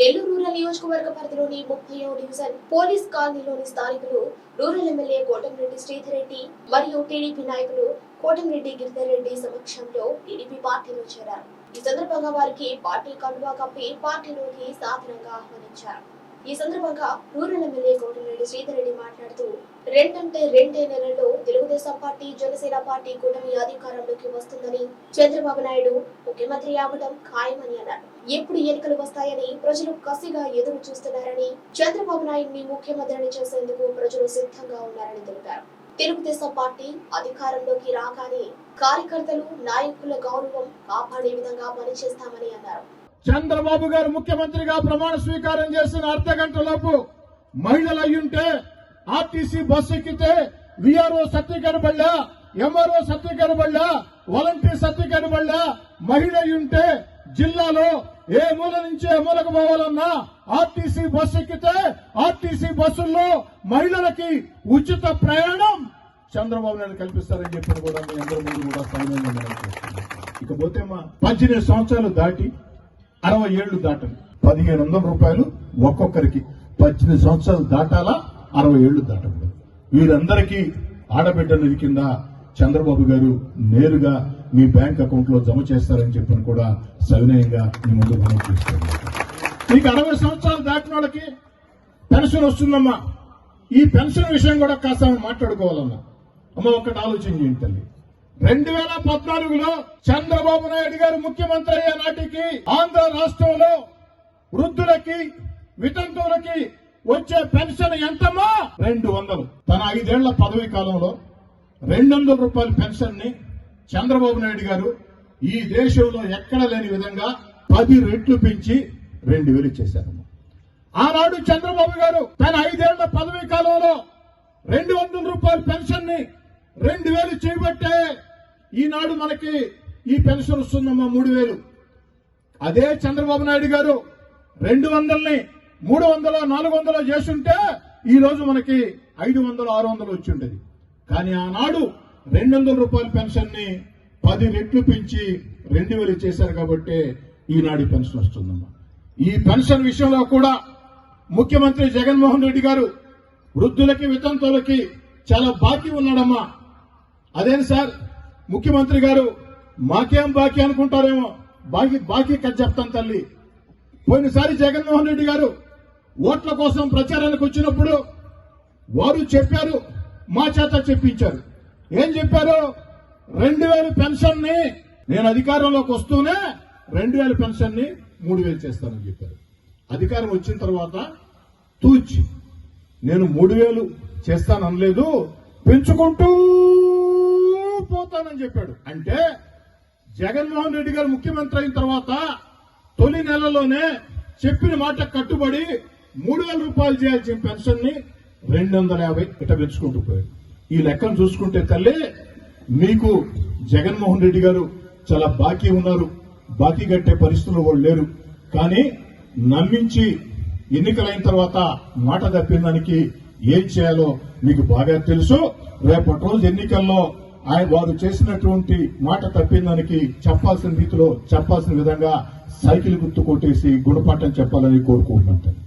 Nellore rural నియోజకవర్గ పరిధిలోని ముప్పై డివిజన్ పోలీస్ కాలనీలోని స్థానికులు రూరల్ ఎమ్మెల్యే కోటంరెడ్డి శ్రీధర్ రెడ్డి మరియు టీడీపీ నాయకులు కోటంరెడ్డి గిరిధర్ రెడ్డి సమక్షంలో టీడీపీ పార్టీలో చేరారు. ఈ సందర్భంగా వారికి పార్టీ కండువా కప్పి పార్టీలోకి సాధారణంగా ఆహ్వానించారు. ఈ సందర్భంగా రూరల్ ఎమ్మెల్యే కోటంరెడ్డి శ్రీధర్ రెడ్డి మాట్లాడుతూ రెండంటే రెండే నెలల్లో తెలుగుదేశం పార్టీ జనసేన పార్టీ కూటమి అధికారంలోకి చంద్రబాబు నాయుడు ముఖ్యమంత్రి అవ్వడం ఖాయమని అన్నారు. ఎప్పుడు ఎన్నికలు వస్తాయని ప్రజలు కసిగా ఎదురు చూస్తున్నారని చంద్రబాబు నాయుడిని ముఖ్యమంత్రిని చేసేందుకు ప్రజలు సిద్ధంగా ఉన్నారని తెలిపారు. తెలుగుదేశం పార్టీ అధికారంలోకి రాగానే కార్యకర్తలు నాయకుల గౌరవం కాపాడే విధంగా పనిచేస్తామని అన్నారు. చంద్రబాబు గారు ముఖ్యమంత్రిగా ప్రమాణ స్వీకారం చేసిన అర్ధ గంటలోపు మహిళలు అయ్యుంటే ఆర్టీసీ బస్సు ఎక్కితే విఆర్ఓ సర్టిఫికేట్ ఎంఆర్ఓ సర్టిఫికేట్ వల్ల వాలంటీర్ సర్టిఫికేట్ వల్ల మహిళ ఉంటే జిల్లాలో ఏ మూల నుంచి ఏ మూలకు పోవాలన్నా ఆర్టీసీ బస్సు ఎక్కితే ఆర్టీసీ బస్సుల్లో మహిళలకి ఉచిత ప్రయాణం చంద్రబాబు నాయుడు కల్పిస్తారని చెప్పిన కూడా మీ అందరి ముందు కూడా ఇకపోతే మా పద్దెనిమిది సంవత్సరాలు దాటి అరవై ఏళ్ళు దాటం. పదిహేను వందల రూపాయలు ఒక్కొక్కరికి. పద్దెనిమిది సంవత్సరాలు దాటాలా? అరవై ఏళ్ళు దాటకూడదు. వీరందరికీ ఆడబిడ్డ నిధి కింద చంద్రబాబు గారు నేరుగా మీ బ్యాంక్ అకౌంట్లో జమ చేస్తారని చెప్పని కూడా సవినయంగా మీ ముందు మనం చూస్తున్నాం. మీకు అరవై సంవత్సరాలు దాటిన వాళ్ళకి పెన్షన్ వస్తుందమ్మా. ఈ పెన్షన్ విషయం కూడా కాస్త మాట్లాడుకోవాలమ్మా మాట్లాడుకోవాలన్నా. అమ్మ ఒక్కటి ఆలోచన తల్లి. రెండు వేల పద్నాలుగులో చంద్రబాబు నాయుడు గారు ముఖ్యమంత్రి అయ్యే నాటికి ఆంధ్ర రాష్ట్రంలో వృద్ధులకి వితంతువులకి వచ్చే పెన్షన్ ఎంతమ్మా? రెండు వందలు. తన ఐదేళ్ళ పదవీ కాలంలో రెండు వందల రూపాయల పెన్షన్ని చంద్రబాబు నాయుడు గారు ఈ దేశంలో ఎక్కడ లేని విధంగా పది రెట్లు పెంచి రెండు వేలు ఇచ్చేశారు. ఆనాడు చంద్రబాబు గారు తన ఐదేళ్ళ పదవీ కాలంలో రెండు వందల రూపాయల పెన్షన్ని రెండు వేలు చేయబట్టే ఈనాడు మనకి ఈ పెన్షన్ వస్తుందమ్మా మూడు వేలు. అదే చంద్రబాబు నాయుడు గారు రెండు వందలని మూడు వందలు నాలుగు వందలు చేస్తుంటే ఈ రోజు మనకి ఐదు వందలు ఆరు వందలు వచ్చి ఉండేది. కానీ ఆనాడు రెండు వందల రూపాయల పెన్షన్ని పది రెట్లు పెంచి రెండు వేలు చేశారు కాబట్టి ఈనాడు పెన్షన్ వస్తుందమ్మా. ఈ పెన్షన్ విషయంలో కూడా ముఖ్యమంత్రి జగన్మోహన్ రెడ్డి గారు వృద్ధులకి వితంతువులకి చాలా బాకీ ఉన్నాడమ్మా. అదేం సార్? ముఖ్యమంత్రి గారు మాకేం బాకీ అనుకుంటారేమో? బాకీ బాకీ కట్ చెప్తాను తల్లి. పోయినసారి జగన్మోహన్ రెడ్డి గారు ఓట్ల కోసం ప్రచారానికి వచ్చినప్పుడు వారు చెప్పారు మా చేత చెప్పించారు. ఏం చెప్పారు? రెండు వేల పెన్షన్ని నేను అధికారంలోకి వస్తూనే రెండు వేల పెన్షన్ని మూడు వేలు చేస్తానని చెప్పారు. అధికారం వచ్చిన తర్వాత తూచి నేను మూడు వేలు చేస్తాననలేదు పెంచుకుంటూ పోతానని చెప్పాడు. అంటే జగన్మోహన్ రెడ్డి గారు ముఖ్యమంత్రి అయిన తర్వాత తొలి నెలలోనే చెప్పిన మాట కట్టుబడి మూడు వేల రూపాయలు చేయాల్సిన పెన్షన్ని రెండు వందల యాభై ఇట పెంచుకుంటూ పోయాడు. ఈ లెక్కను చూసుకుంటే తల్లి మీకు జగన్మోహన్ రెడ్డి గారు చాలా బాకీ ఉన్నారు. బాకీ కట్టే పరిస్థితులు వాళ్ళు లేరు. కానీ నమ్మించి ఎన్నికలైన తర్వాత మాట తప్పిన దానికి ఏం చేయాలో మీకు బాగా తెలుసు. రేపటి రోజు ఎన్నికల్లో ఆయన వారు చేసినటువంటి మాట తప్పిన దానికి చెప్పాల్సిన రీతిలో చెప్పాల్సిన విధంగా సైకిల్ గుర్తు కొట్టేసి గుణపాఠం చెప్పాలని కోరుకుంటున్నాను.